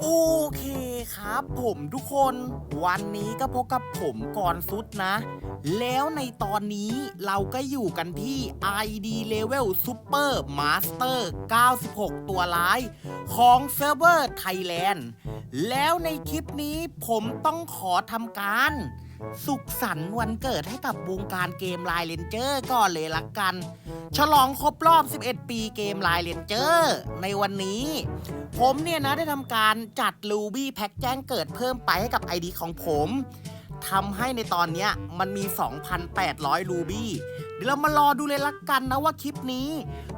โอเคครับผมทุกคนวันนี้ก็พบกับผมก่อนสุดนะ แล้วในตอนนี้เราก็อยู่กันที่ ID Level Super Master 96 ตัวร้ายของเซิร์ฟเวอร์ไทยแลนด์แล้วในคลิปนี้ผมต้องขอทำการ สุขสันต์วันเกิดให้กับวงการเกมไลน์เลนเจอร์ก่อนเลยละกัน ฉลองครบรอบ 11 ปีเกมไลน์เลนเจอร์ในวันนี้ ผมเนี่ยนะได้ทำการจัดลูบี้แพ็กแจ้งเกิดเพิ่มไปให้กับ ID ของผม ทำให้ในตอนนี้มันมี 2,800 Ruby เดี๋ยวเรามารอดูเลยละกันนะว่าคลิปนี้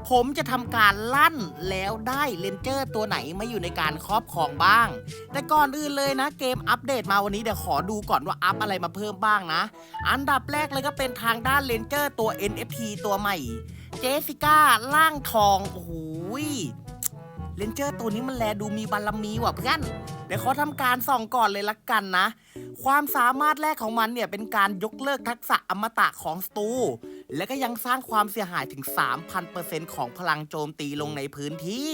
ผมจะทำการลั่นแล้วได้เลนเจอร์ตัวไหนมาอยู่ในการครอบครองบ้าง แต่ก่อนอื่นเลยนะเกมอัปเดตมาวันนี้เดี๋ยวขอดูก่อนว่าอัปอะไรมาเพิ่มบ้างนะ อันดับแรกเลยก็เป็นทางด้านเลนเจอร์ตัว NFT ตัวใหม่ เจสิก้าล่างทอง โอ้โหยเลนเจอร์ตัวนี้มันแลดูมีบารมีว่ะเพื่อน ดี๋ยวเขาทำการส่องก่อนเลยละกันนะ ความสามารถแรกของมันเนี่ยเป็นการยกเลิกทักษะอมตะของสตู และก็ยังสร้างความเสียหายถึง 3,000%ของพลังโจมตีลงในพื้นที่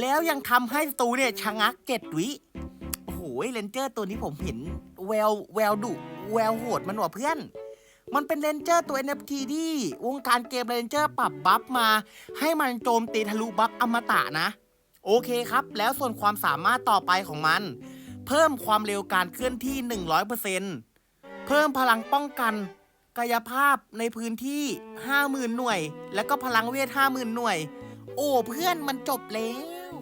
แล้วยังทำให้สตูเนี่ยชะงักเจ็ดวิโอ้โหเลนเจอร์ตัวนี้ผมเห็นแววแววดุแววโหดมันว่ะเพื่อนมันเป็นเลนเจอร์ตัว NFT ที่วงการเกมเลนเจอร์ปรับบัฟมา ให้มันโจมตีทะลุบัฟอมตะนะ โอเคครับ แล้วส่วนความสามารถต่อไปของมัน เพิ่มความเร็วการเคลื่อนที่ 100%เพิ่มพลังป้องกัน กายภาพในพื้นที่ 50,000 หน่วย แล้วก็พลังเวท 50,000 หน่วย โอ้เพื่อนมันจบแล้ว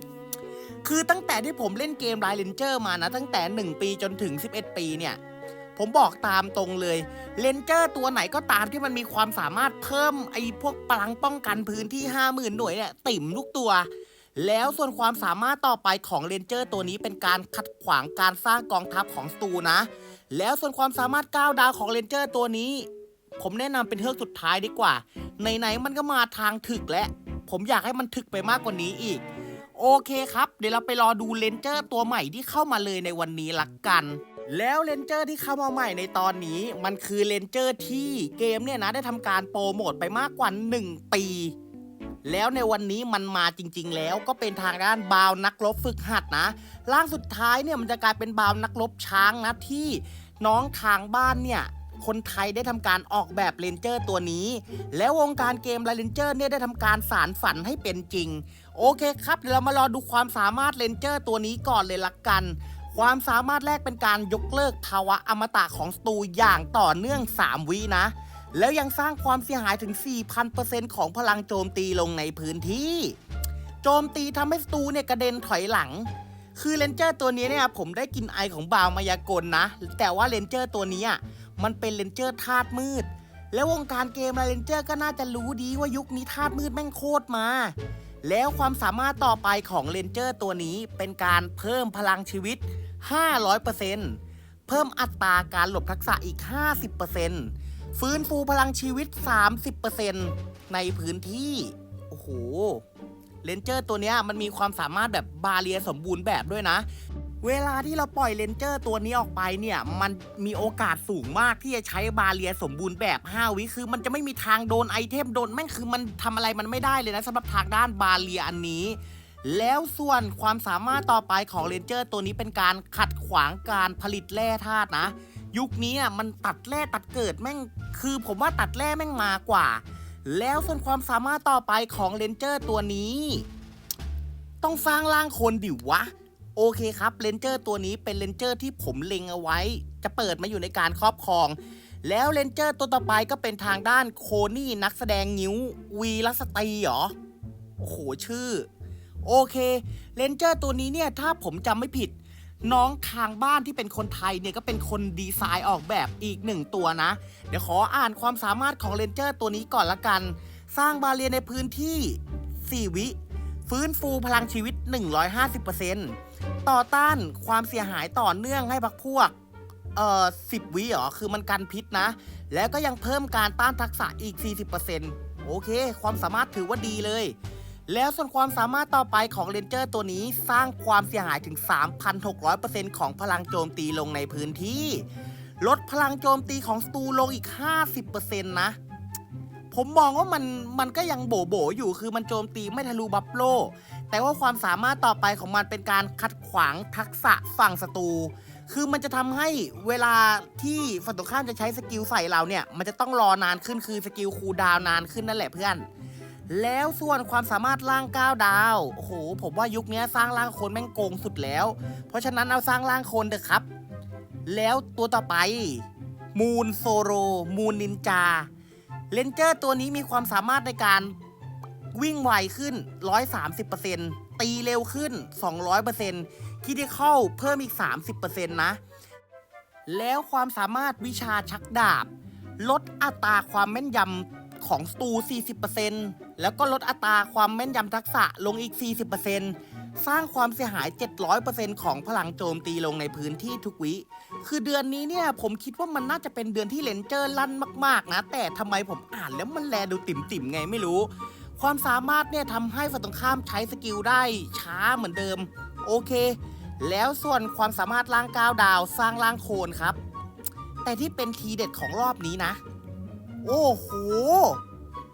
คือตั้งแต่ที่ผมเล่นเกมไ i เลนเจอร์มานะ ตั้งแต่ 1 ปีจนถึง 11 ปีเนี่ย ผมบอกตามตรงเลยเลนเจอร์ตัวไหนก็ตามที่มันมีความสามารถเพิ่มไอ้พวกพลังป้องกันพื้นที่ 50,000 หน่วยเนี่ย ติ่มทุกตัว แล้วส่วนความสามารถต่อไปของเลนเจอร์ตัวนี้เป็นการขัดขวางการสร้างกองทัพของสตูนะ แล้วส่วนความสามารถ9ดาวของเลนเจอร์ตัวนี้ ผมแนะนำเป็นเทือกสุดท้ายดีกว่า ไหนๆมันก็มาทางถึกแล้วผมอยากให้มันถึกไปมากกว่านี้อีก โอเคครับ เดี๋ยวเราไปรอดูเลนเจอร์ตัวใหม่ที่เข้ามาเลยในวันนี้ละกันแล้วเลนเจอร์ที่เข้ามาใหม่ในตอนนี้ มันคือเลนเจอร์ที่เกมเนี่ยนะได้ทำการโปรโมทไปมากกว่า 1 ปี แล้วในวันนี้มันมาจริง ๆ แล้วก็เป็นทางด้านบาวนักรบฝึกหัดนะร่างสุดท้ายเนี่ยมันจะกลายเป็นบาวนักรบช้างนะที่น้องทางบ้านเนี่ยคนไทยได้ทำการออกแบบเลนเจอร์ตัวนี้ แล้ววงการเกมเลนเจอร์เนี่ยได้ทำการสารฝันให้เป็นจริง โอเคครับ เดี๋ยวเรามารอดูความสามารถเลนเจอร์ตัวนี้ก่อนเลยละกัน ความสามารถแรกเป็นการยกเลิกภาวะอมตะของสตูอย่างต่อเนื่อง 3 วินะ แล้วยังสร้างความเสียหายถึง 4,000%ของพลังโจมตีลงในพื้นที่ โจมตีทำให้สตูเนี่ยกระเด็นถอยหลัง คือเลนเจอร์ตัวนี้เนี่ยผมได้กินไอของบาวมายากลนะ แต่ว่าเลนเจอร์ตัวนี้อะมันเป็นเลนเจอร์ธาตุมืด แล้ววงการเกมเลนเจอร์ก็น่าจะรู้ดีว่ายุคนี้ธาตุมืดแม่งโคตรมา แล้วความสามารถต่อไปของเลนเจอร์ตัวนี้เป็นการเพิ่มพลังชีวิต 500%เพิ่มอัตราการหลบทักษะอีก 50% ฟื้นฟูพลังชีวิต 30%ในพื้นที่ โอ้โห เลนเจอร์ตัวนี้มันมีความสามารถแบบบาเรียสมบูรณ์แบบด้วยนะ เวลาที่เราปล่อยเลนเจอร์ตัวนี้ออกไปเนี่ย มันมีโอกาสสูงมากที่จะใช้บาเรียสมบูรณ์แบบ 5 วิ คือมันจะไม่มีทางโดนไอเทมโดนแม่งคือมันทำอะไรมันไม่ได้เลยนะสำหรับทางด้านบาเรียอันนี้แล้วส่วนความสามารถต่อไปของเลนเจอร์ตัวนี้เป็นการขัดขวางการผลิตแร่ธาตุนะ ยุคนี้อะมันตัดแร่ตัดเกิดแม่ง คือผมว่าตัดแร่แม่งมากว่า แล้วส่วนความสามารถต่อไปของเลนเจอร์ตัวนี้ ต้องสร้างร่างคนดิวะ โอเคครับเลนเจอร์ตัวนี้เป็นเลนเจอร์ที่ผมเล็งเอาไว้ จะเปิดมาอยู่ในการครอบครอง แล้วเลนเจอร์ตัวต่อไปก็เป็นทางด้านโคนี่นักแสดงงิ้ววีรสตรีเหรอโอ้โหชื่อ โอเคเลนเจอร์ตัวนี้เนี่ยถ้าผมจำไม่ผิด น้องทางบ้านที่เป็นคนไทยเนี่ยก็เป็นคนดีไซน์ออกแบบอีกหนึ่งตัวนะ เดี๋ยวขออ่านความสามารถของเลนเจอร์ตัวนี้ก่อนละกัน สร้างบาเรียในพื้นที่ 4 วิ ฟื้นฟูพลังชีวิต 150%ต่อต้านความเสียหายต่อเนื่องให้พักพวกเอ่อ10วิเหรอ คือมันกันพิษนะ แล้วก็ยังเพิ่มการต้านทักษะอีก 40%โอเค ความสามารถถือว่าดีเลย แล้วส่วนความสามารถต่อไปของเลนเจอร์ตัวนี้สร้างความเสียหายถึง 3,600%ของพลังโจมตีลงในพื้นที่ ลดพลังโจมตีของสตูลงอีก 50%นะ ผมมองว่ามันมันก็ยังโบโบอยู่คือมันโจมตีไม่ทะลุบัฟโล แต่ว่าความสามารถต่อไปของมันเป็นการขัดขวางทักษะฝั่งศัตรูคือมันจะทำให้เวลาที่ฝั่งตรงข้ามจะใช้สกิลใส่เราเนี่ย มันจะต้องรอนานขึ้นคือสกิลคูลดาวนานขึ้นนั่นแหละเพื่อน แล้วส่วนความสามารถร่างก้าวดาว โอ้โห ผมว่ายุคนี้สร้างร่างโคนแม่งโกงสุดแล้ว เพราะฉะนั้นเอาสร้างร่างโคนเถอะครับ แล้วตัวต่อไปมูนโซโรมูนนินจาเลนเจอร์ตัวนี้มีความสามารถในการวิ่งไวขึ้น 130%ตีเร็วขึ้น 200%คิดที่เข้าเพิ่มอีก 30%นะ แล้วความสามารถวิชาชักดาบ ลดอัตราความแม่นยำ ของสตู40%แล้วก็ลดอัตราความแม่นยำทักษะลงอีก 40%สร้างความเสียหาย 700%ของพลังโจมตีลงในพื้นที่ทุกวิ คือเดือนนี้เนี่ยผมคิดว่ามันน่าจะเป็นเดือนที่เลนเจอร์ลั่นมาก ๆ นะ แต่ทำไมผมอ่านแล้วมันแลดูติ่ม ๆ ไงไม่รู้ ความสามารถเนี่ยทำให้ฝั่งตรงข้ามใช้สกิลได้ช้าเหมือนเดิม โอเค แล้วส่วนความสามารถล่างก้าวดาวสร้างล่างโคนครับ แต่ที่เป็นทีเด็ดของรอบนี้นะ โอ้โห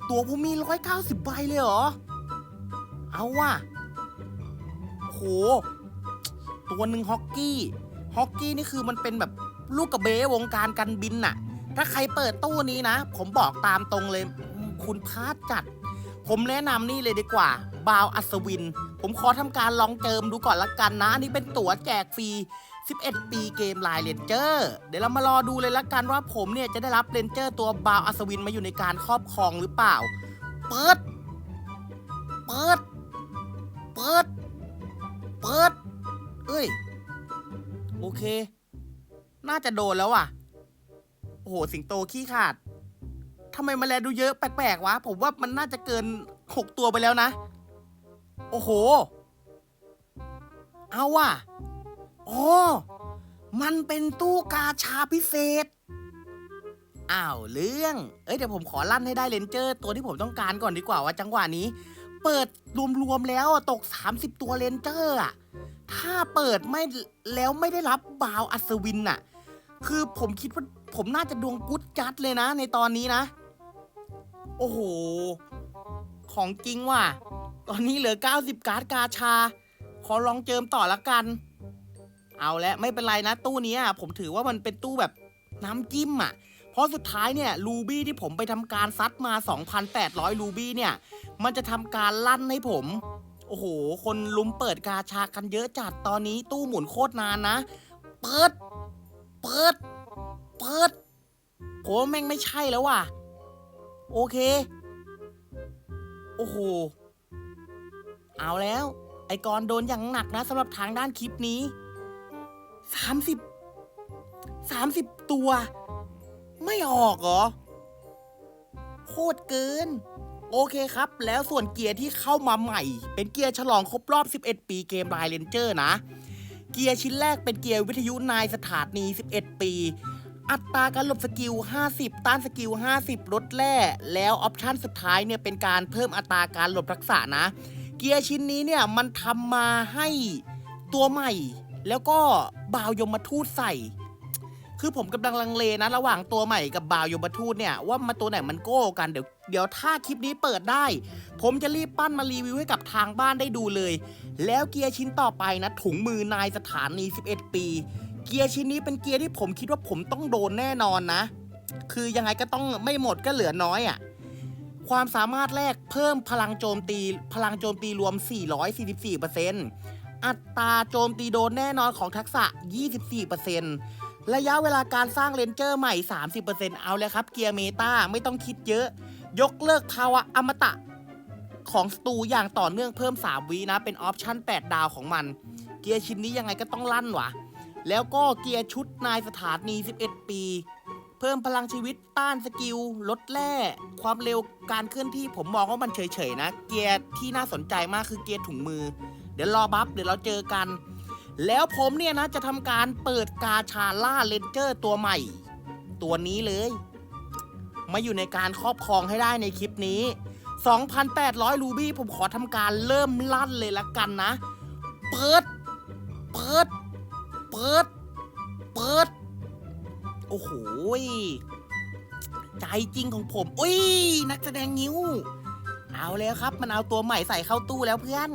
ตัวผมมีร้อยเก้าสิบใบเลยเหรอ เอาว่ะโห ตัวหนึ่งฮอกกี้ ฮอกกี้นี่คือมันเป็นแบบลูกกระเบวงการกันบินน่ะ ถ้าใครเปิดตู้นี้นะ ผมบอกตามตรงเลย คุณพลาดจัด ผมแนะนำนี่เลยดีกว่า บาวอัศวิน ผมขอทำการลองเจิมดูก่อนละกันนะนนี้เป็นตั๋วแจกฟรี 11 ปีเกมลายเลนเจอร์เดี๋ยวเรามารอดูเลยละกันว่าผมเนี่ยจะได้รับเลนเจอร์ตัวบาวอัศวินมาอยู่ในการครอบครองหรือเปล่า เปิด เปิด เปิด เปิด เอ้ย โอเค น่าจะโดนแล้วอะ โอ้โห สิงโตขี้ขาดทำไมมาแลดูเยอะแปลกๆวะ ผมว่ามันน่าจะเกินหกตัวไปแล้วนะ โอ้โห เอาว่ะ อ๋อ มันเป็นตู้กาชาพิเศษ อ้าวเรื่อง เอ้ยเดี๋ยวผมขอลั่นให้ได้เลนเจอร์ตัวที่ผมต้องการก่อนดีกว่าว่าจังหวะนี้ เปิดรวมๆแล้วอะตก 30 ตัวเลนเจอร์อะถ้าเปิดไม่แล้วไม่ได้รับบาวอัศวินน่ะ คือผมคิดว่าผมน่าจะดวงกุดจัดเลยนะ ในตอนนี้นะ โอ้โห ของจริงว่ะ ตอนนี้เหลือ 90 การ์ดกาชา ขอลองเจิมต่อละกัน เอาละไม่เป็นไรนะตู้นี้ผมถือว่ามันเป็นตู้แบบน้ำจิ้มอะ เพราะสุดท้ายเนี่ยรูบี้ที่ผมไปทำการซัดมา 2,800รูบี้เนี่ย มันจะทำการลั่นให้ผม โอ้โห คนลุมเปิดกาชากันเยอะจัดตอนนี้ตู้หมุนโคตรนานนะ เปิด เปิด เปิดผมแม่งไม่ใช่แล้วว่ะ โอเค โอ้โห เอาแล้ว ไอกรโดนอย่างหนักนะสำหรับทางด้านคลิปนี้ สามสิบสามสิบตัว ไม่ออกเหรอ โคตรเกิน โอเคครับ แล้วส่วนเกียร์ที่เข้ามาใหม่ เป็นเกียร์ฉลองครบรอบ 11 ปีเกมไ i เลนเจอร์นะ เกียร์ชิ้นแรกเป็นเกียร์วิทยุนายสถานี 11 ปี อัตราการหลบสกิล 50 ต้านสกิล 50ลดแร่แล้วออปชั่นสุดท้ายเนี่ยเป็นการเพิ่มอัตราการหลบทักษะนะ เกียร์ชิ้นนี้เนี่ยมันทำมาให้ตัวใหม่ แล้วก็ บาวยมทูตใส่ คือผมกำลังลังเลนะ ระหว่างตัวใหม่กับบาวยมทูตเนี่ย ว่ามาตัวไหนมันโก้กันเดี๋ยวเดี๋ยวถ้าคลิปนี้เปิดได้ ผมจะรีบปั้นมารีวิวให้กับทางบ้านได้ดูเลย แล้วเกียร์ชิ้นต่อไปนะถุงมือนายสถานี 11 ปี เกียร์ชิ้นนี้เป็นเกียร์ที่ผมคิดว่าผมต้องโดนแน่นอนนะ คือยังไงก็ต้องไม่หมดก็เหลือน้อยอะ่ะความสามารถแรกเพิ่มพลังโจมตี พลังโจมตีรวม 444% อัตราโจมตีโดนแน่นอนของทักษะ 24%ระยะเวลาการสร้างเลนเจอร์ใหม่ 30%เอาเลยครับ เกียร์เมตาไม่ต้องคิดเยอะ ยกเลิกภาวะอมตะของสตูอย่างต่อเนื่องเพิ่ม 3 วินะ เป็นออปชั่น 8 ดาวของมัน เกียร์ชิ้นนี้ยังไงก็ต้องลั่นวะแล้วก็เกียร์ชุดนายสถานี 11 ปี เพิ่มพลังชีวิตต้านสกิล ลดแร่ความเร็วการเคลื่อนที่ผมมองว่ามันเฉยๆนะ เกียร์ที่น่าสนใจมากคือเกียร์ถุงมือ ดี๋ยวรอบัฟเดี๋ยวเราเจอกัน แล้วผมเนี่ยนะจะทำการเปิดกาชาล่าเลนเจอร์ตัวใหม่ ตัวนี้เลย มาอยู่ในการครอบครองให้ได้ในคลิปนี้ 2,800 รูบี้ผมขอทำการเริ่มลั่นเลยละกันนะ เปิด เปิด เปิด เปิด โอ้โหใจจริงของผมอุ้ยนักแสดงนิ้ว เอาแล้วครับ มันเอาตัวใหม่ใส่เข้าตู้แล้วเพื่อน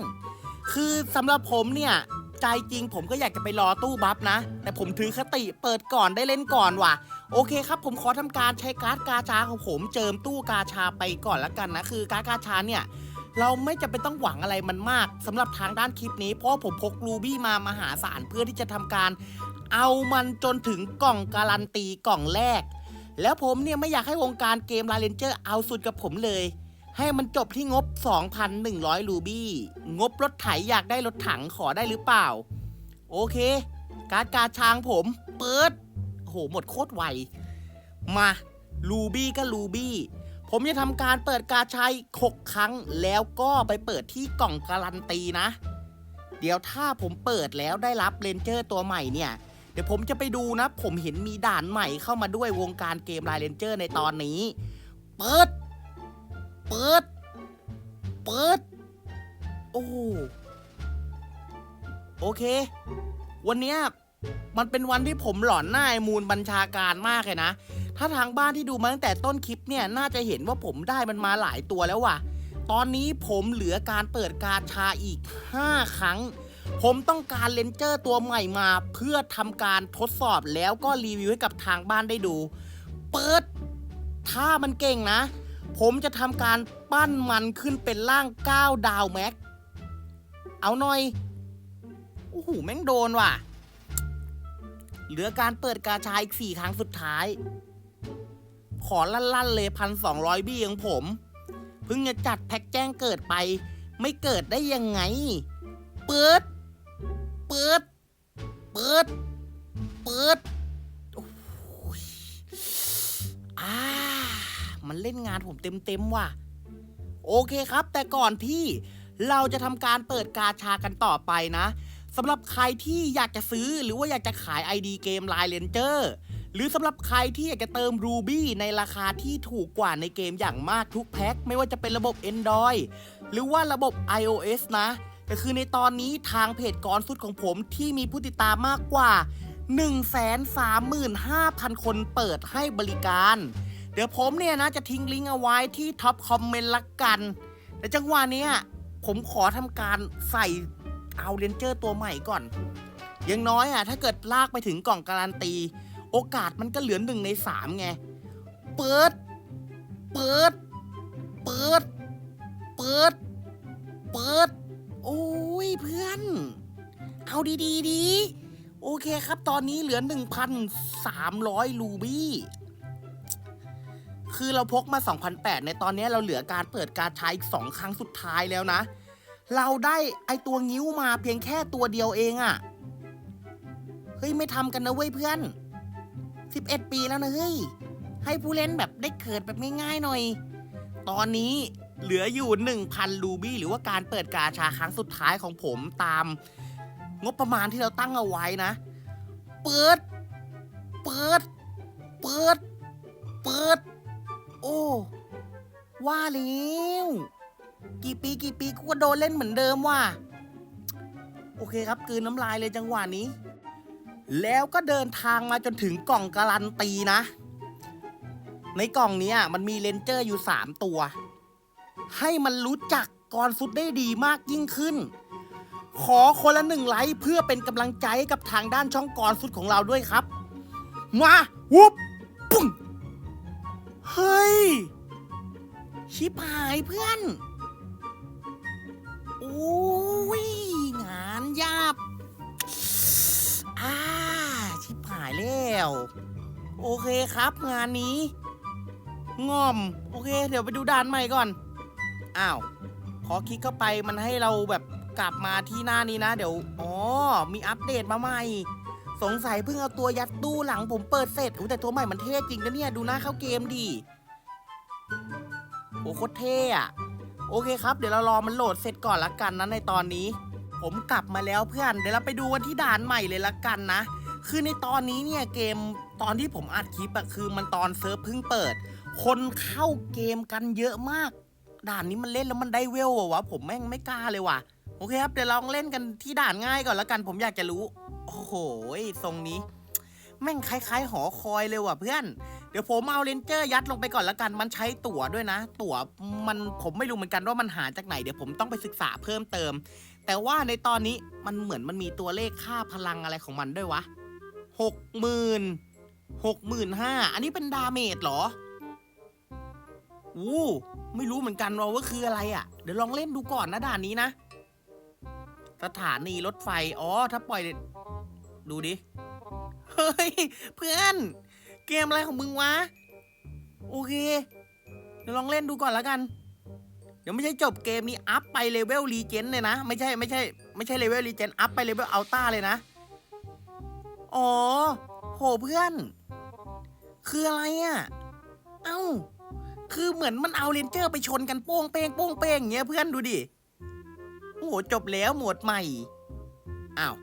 คือสำหรับผมเนี่ย ใจจริงผมก็อยากจะไปรอตู้บัฟนะ แต่ผมถือคติเปิดก่อนได้เล่นก่อนว่ะ โอเคครับ ผมขอทำการใช้การ์ดกาชาของผมเจิมตู้กาชาไปก่อนละกันนะ คือการ์ดกาชาเนี่ยเราไม่จำเป็นต้องหวังอะไรมันมากสำหรับทางด้านคลิปนี้ เพราะผมพกรูบี้มามหาศาลเพื่อที่จะทำการ เอามันจนถึงกล่องการันตีกล่องแรก แล้วผมเนี่ยไม่อยากให้วงการเกมลาเลนเจอร์เอาสุดกับผมเลย ให้มันจบที่งบ 2,100 รูบี้ งบรถไถอยากได้รถถังขอได้หรือเปล่า โอเค การ์ดกาช้างผมเปิดโอ้โหหมดโคตรไว มาลูบี้ก็ลูบี้ผมจะทำการเปิดกาชัย6ครั้งแล้วก็ไปเปิดที่กล่องการันตีนะ เดี๋ยวถ้าผมเปิดแล้วได้รับเลนเจอร์ตัวใหม่เนี่ย เดี๋ยวผมจะไปดูนะ ผมเห็นมีด่านใหม่เข้ามาด้วยวงการเกมไลน์เลนเจอร์ในตอนนี้ เปิด เปิด เปิด โอ้ โอเค วันเนี้ยมันเป็นวันที่ผมหลอนหน้าไอ้มูลบัญชาการมากเลยนะ ถ้าทางบ้านที่ดูมาตั้งแต่ต้นคลิปเนี่ยน่าจะเห็นว่าผมได้มันมาหลายตัวแล้วว่ะ ตอนนี้ผมเหลือการเปิดกาชาอีก 5 ครั้ง ผมต้องการเลนเจอร์ตัวใหม่มาเพื่อทำการทดสอบแล้วก็รีวิวให้กับทางบ้านได้ดู เปิด ถ้ามันเก่งนะ ผมจะทำการปั้นมันขึ้นเป็นร่าง9ดาวแม็ก เอาหน่อย โอ้โห แม่งโดนว่ะ เหลือการเปิดกาชาอีก4ครั้งสุดท้าย ขอลั่นๆเลยพันสองร้อยบี้ของผม เพิ่งจะจัดแพ็กแจ้งเกิดไป ไม่เกิดได้ยังไง เปิด เปิด เปิด เปิด อ้ยอ่า มันเล่นงานผมเต็มๆว่ะ โอเคครับ แต่ก่อนที่เราจะทำการเปิดกาชากันต่อไปนะสำหรับใครที่อยากจะซื้อหรือว่าอยากจะขาย ID เกม Line Ranger หรือสำหรับใครที่อยากจะเติม Ruby ในราคาที่ถูกกว่าในเกมอย่างมากทุกแพ็ค ไม่ว่าจะเป็นระบบ Android หรือว่าระบบ iOS นะแต่คือในตอนนี้ทางเพจกรสุดของผมที่มีผู้ติดตามมากกว่า 135,000 คนเปิดให้บริการ เดี๋ยวผมเนี่ยนะจะทิ้งลิงก์เอาไว้ที่ท็อปคอมเมนต์ละกันแต่จังหวะเนี้ยผมขอทำการใส่เอาเรนเจอร์ตัวใหม่ก่อนอย่างน้อยอะถ้าเกิดลากไปถึงกล่องการันตี โอกาสมันก็เหลือหนึ่งในสามไง เปิด เปิด เปิด เปิด เปิด โอ้ยเพื่อน เอาดีดีดี โอเคครับตอนนี้เหลือ1,300รูบี้ คือเราพกมา2,008ในตอนนี้เราเหลือการเปิดการใช้อีก2ครั้งสุดท้ายแล้วนะ เราได้ไอตัวงิ้วมาเพียงแค่ตัวเดียวเองอะ่ะ เฮ้ยไม่ทำกันนะเว้ยเพื่อน 11 ปีแล้วนะเฮ้ย ให้ผู้เล่นแบบได้เกิดแบบง่ายๆหน่อย ตอนนี้เหลืออยู่ 1,000รูบี้หรือว่าการเปิดกาชาครั้งสุดท้ายของผมตาม งบประมาณที่เราตั้งเอาไว้นะ เปิด เปิด เปิด เปิด โอ้ ว่าแล้วกี่ปีกี่ปีกูก็โดนเล่นเหมือนเดิมว่ะ โอเคครับกืนน้ำลายเลยจังหวะนี้ แล้วก็เดินทางมาจนถึงกล่องการันตีนะ ในกล่องนี้มันมีเลนเจอร์อยู่ 3 ตัว ให้มันรู้จักกรฟุตได้ดีมากยิ่งขึ้น ขอคนละหนึ่งไลค์เพื่อเป็นกำลังใจกับทางด้านช่องกรฟุตของเราด้วยครับ มาวุ้ป เฮ้ย ชิบหายเพื่อน โอ้ย งานยาบอ่าชิบหายแล้ว โอเคครับงานนี้ง่อม โอเค เดี๋ยวไปดูด่านใหม่ก่อน อ้าว พอคลิกเข้าไปมันให้เราแบบกลับมาที่หน้านี้นะ เดี๋ยว อ๋อ มีอัปเดตมาใหม่ สงสัยเพิ่งเอาตัวยัดตู้หลังผมเปิดเสร็จอุ๊ยแต่ตัวใหม่มันเท่จริงนะเนี่ย ดูหน้าเข้าเกมดิโอ้โคตรเท่อะโอเคครับ เดี๋ยวเรารอมันโหลดเสร็จก่อนละกันนะในตอนนี้ ผมกลับมาแล้วเพื่อน เดี๋ยวเราไปดูกันที่ด่านใหม่เลยละกันนะ คือในตอนนี้เนี่ยเกมตอนที่ผมอัดคลิปอะคือมันตอนเซิร์ฟเพิ่งเปิด คนเข้าเกมกันเยอะมาก ด่านนี้มันเล่นแล้วมันได้เวลวะผมแม่งไม่กล้าเลยว่ะ โอเคครับเดี๋ยวลองเล่นกันที่ด่านง่ายก่อนละกัน ผมอยากจะรู้ โอ้โหทรงนี้ แม่งคล้ายๆ หอคอยเลยว่ะเพื่อน เดี๋ยวผมเอาเลนเจอร์ยัดลงไปก่อนละกัน มันใช้ตั๋วด้วยนะ ตั๋วมันผมไม่รู้เหมือนกันว่ามันหาจากไหน เดี๋ยวผมต้องไปศึกษาเพิ่มเติม แต่ว่าในตอนนี้มันเหมือนมันมีตัวเลขค่าพลังอะไรของมันด้วยวะหกหมื่นหกหมื่นห้าอันนี้เป็นดาเมจเหรออู้ไม่รู้เหมือนกันว่าว่าคืออะไรอะ่ะ เดี๋ยวลองเล่นดูก่อนนะด่านนี้นะ สถานีรถไฟ อ๋อ ถ้าปล่อย ดูดิ เฮ้ย เพื่อน เกมอะไรของมึงวะ โอเค เดี๋ยวลองเล่นดูก่อนแล้วกัน เดี๋ยวไม่ใช่จบเกมนี้อัพไปเลเวลรีเจนเลยนะ ไม่ใช่ไม่ใช่ไม่ใช่เลเวลรีเจนอัพไปเลเวลอัลต้าเลยนะ อ๋อ โหเพื่อน คืออะไรอะ่ะ เอ้า คือเหมือนมันเอาเลนเจอร์ไปชนกันโป้งเป้งโป้งเป้งอย่างเงี้ยเพื่อนดูดิ โอ้โหจบแล้วหมวดใหม่ อ้าว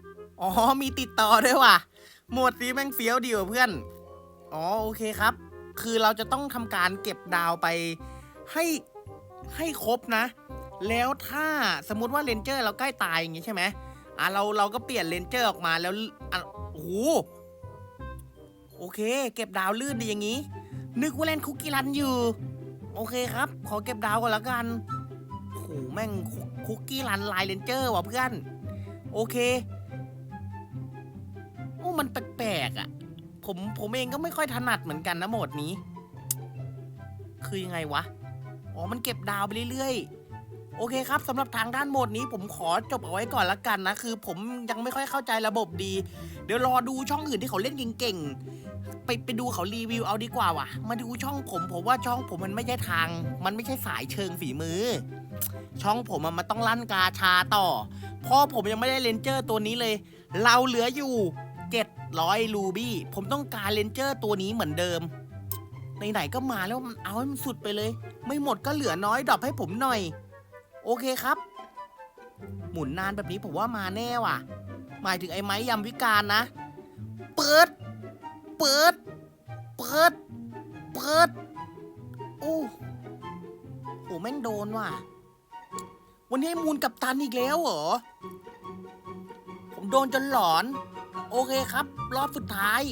อ๋อ มีติดต่อด้วยว่ะ หมวดนี้แม่งเฟี้ยวดีว่ะเพื่อน อ๋อ โอเคครับ คือเราจะต้องทำการเก็บดาวไปให้ให้ครบนะ แล้วถ้าสมมติว่าเลนเจอร์เราใกล้ตายอย่างงี้ใช่ไหมอะเราเราก็เปลี่ยนเลนเจอร์ออกมาแล้วอะโอ้โหโอเค เก็บดาวลื่นดีอย่างงี้ นึกว่าเล่นคุกกี้รันอยู่ โอเคครับ ขอเก็บดาวก่อนแล้วกันโอ้โหแม่งคุกคุกกี้รันลายเลนเจอร์ว่ะเพื่อน โอเค มันแปลกๆอะ ผมผมเองก็ไม่ค่อยถนัดเหมือนกันนะโหมดนี้ คือยังไงวะ อ๋อ มันเก็บดาวไปเรื่อยๆ โอเคครับสำหรับทางด้านโหมดนี้ผมขอจบเอาไว้ก่อนละกันนะ คือผมยังไม่ค่อยเข้าใจระบบดี เดี๋ยวรอดูช่องอื่นที่เขาเล่นเก่งๆ ไปไปดูเขารีวิวเอาดีกว่าว่ะ มาดูช่องผมผมว่าช่องผมมันไม่ใช่ทาง มันไม่ใช่สายเชิงฝีมือ ช่องผมอะมันต้องลั่นกาชาต่อเพราะผมยังไม่ได้เลนเจอร์ตัวนี้เลย เราเหลืออยู่ 700ลูบี้ ผมต้องการเลนเจอร์ตัวนี้เหมือนเดิม ไหนๆก็มาแล้วมันเอาให้มันสุดไปเลย ไม่หมดก็เหลือน้อยดรอปให้ผมหน่อย โอเคครับ หมุนนานแบบนี้ผมว่ามาแน่ว่ะ หมายถึงไอ้ไม้ยำวิการนะ เปิด เปิด เปิด เปิด โอ้โหแม่งโดนว่ะ วันนี้มูลกับตันอีกแล้วเหรอ ผมโดนจนหลอน โอเคครับ รอบสุดท้าย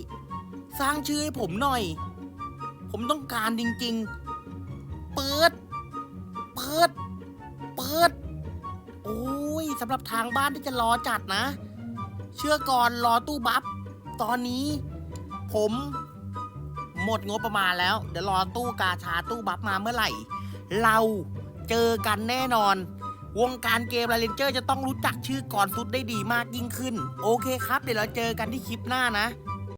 สร้างชื่อให้ผมหน่อย ผมต้องการจริง ๆ เปิด เปิด เปิด โอ้ยสำหรับทางบ้านที่จะรอจัดนะ เชื่อก่อนรอตู้บัฟตอนนี้ ผม หมดงบประมาณแล้ว เดี๋ยวรอตู้กาชาตู้บัฟมาเมื่อไหร่ เราเจอกันแน่นอน วงการเกมลาเลนเจอร์จะต้องรู้จักชื่อก่อนสุดได้ดีมากยิ่งขึ้น โอเคครับ เดี๋ยวเราเจอกันที่คลิปหน้านะ